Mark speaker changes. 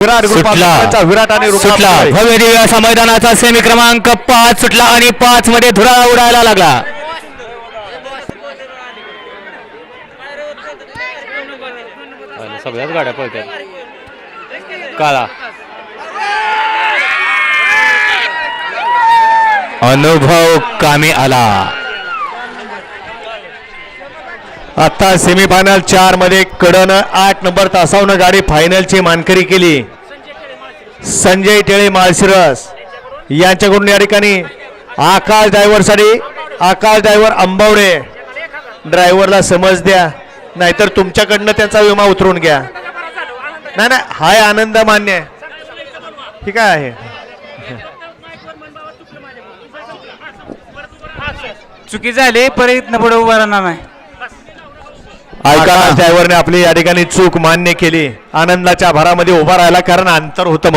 Speaker 1: विराट group
Speaker 2: सुटला.
Speaker 1: विराट आणि.
Speaker 2: भव्य दिव्य असा मैदानाचा सेमी क्रमांक पाच सुटला आणि पाच मध्ये धुरा उडायला लागला. सगळ्याच गाड्या पळतात काळा. अनुभव कामी आला.
Speaker 1: आता सेमीफायनल चारमध्ये कडन आठ नंबर तासावनं गाडी फायनलची मानकरी केली. संजय टेळे माळशिरस. यांच्याकडून या ठिकाणी आकाश ड्रायव्हरसाठी आकाश ड्रायव्हर अंबावडे. ड्रायव्हरला समज द्या. नाहीतर तुमच्याकडनं त्यांचा विमा उतरून घ्या. नाही नाही हाय आनंद मान्य आहे. ठीक आहे.
Speaker 3: चुकी झाली परत पुढे उभा राहणार नाही.
Speaker 1: आकाश ड्रायव्हरने आपली या ठिकाणी चूक मान्य केली. आनंदाच्या भरामध्ये उभा राहिला कारण अंतर होतं